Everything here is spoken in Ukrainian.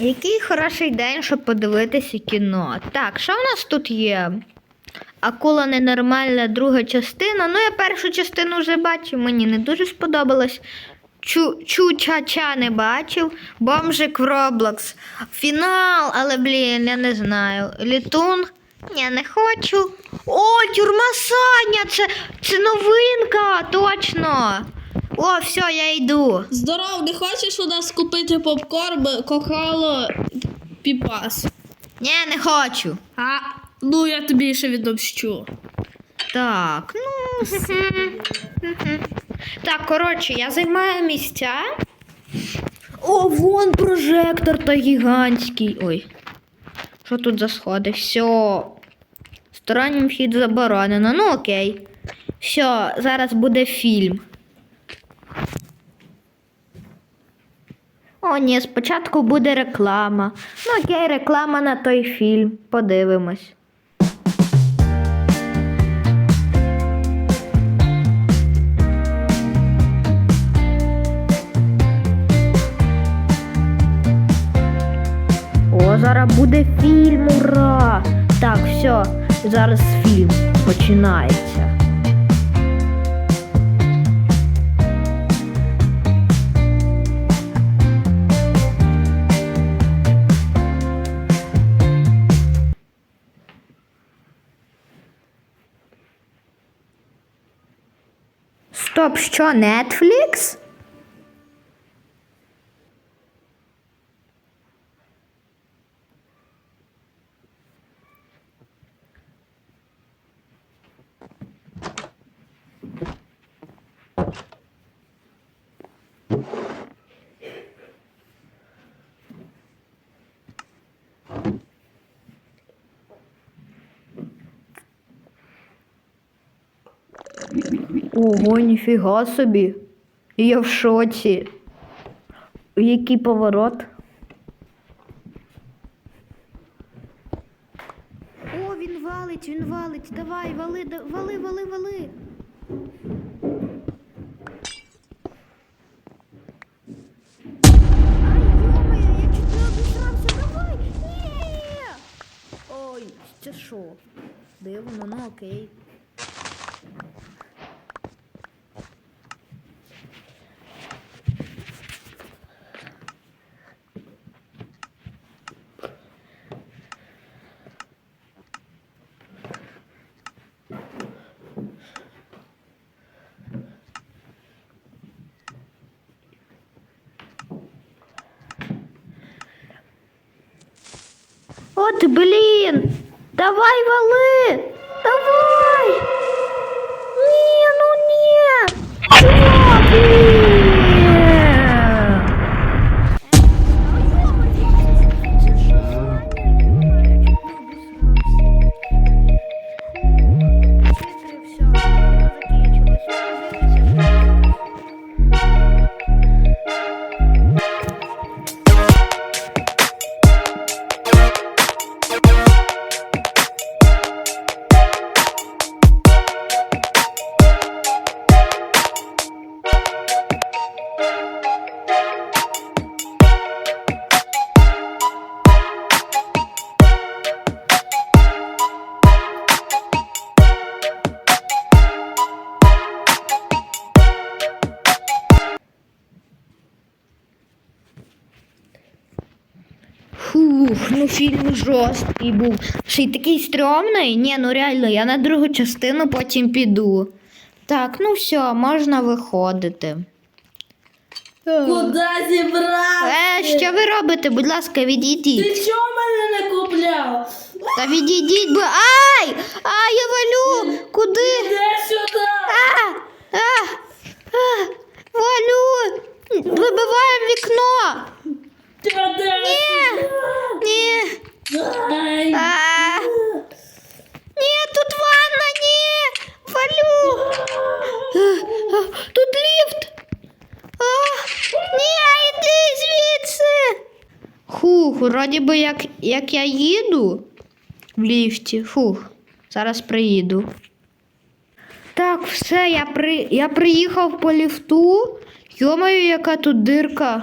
Який хороший день, щоб подивитися кіно. Так, що в нас тут є? Акула ненормальна, друга частина. Ну, я першу частину вже бачив, мені не дуже сподобалось. Чу, Чу-ча-ча не бачив. Бомжик в Роблокс. Фінал, але, блін, я не знаю. Літун. Я не хочу. О, тюрма Саня! Це, це новинка, точно. О, все, я йду. Здоров, не хочеш у нас купити попкорн, кохало, піпас? Ні, не хочу. А, ну я тобі ще відомщу. Так, ну. так, коротше, я займаю місця. О, вон прожектор та гігантський. Ой. Що тут за сходи? Все. Стороннім вхід заборонено. Ну окей. Все, зараз буде фільм. О, ні, спочатку буде реклама. Ну окей, реклама на той фільм. Подивимось. О, зараз буде фільм, ура! Так, все, зараз фільм починається. Стоп, що, Netflix? Ого, ніфіга собі. Я в шоці. Який поворот? О, він валить, він валить. Давай, вали, вали, вали, вали. Ай, йо-моє, я чуть не обісрався. Давай. Ой, це що? Дивно, ну окей. От блін! Давай вали! Фух, ну фільм жорсткий був. Ще й такий стрьомний. Ні, ну реально, я на другу частину потім піду. Так, ну все, можна виходити. Куди зібрати? Е, що ви робите? Будь ласка, відійдіть. Ти чого мене не купляв? Та відійдіть, бо. Ай! Ай, я валю! Куди? Іди сюди! А! А! А! Валю! Вибиваємо вікно! Ти де? Ні! Ні! Ай. А! Ні, тут ванна, ні! Валю! А, а, Тут ліфт! А, ні, йди звідси! Хух, вроді би як, як я їду в ліфті. Фух, зараз приїду. Так, все, я, при... я приїхав по ліфту. Йомаю, яка тут дирка.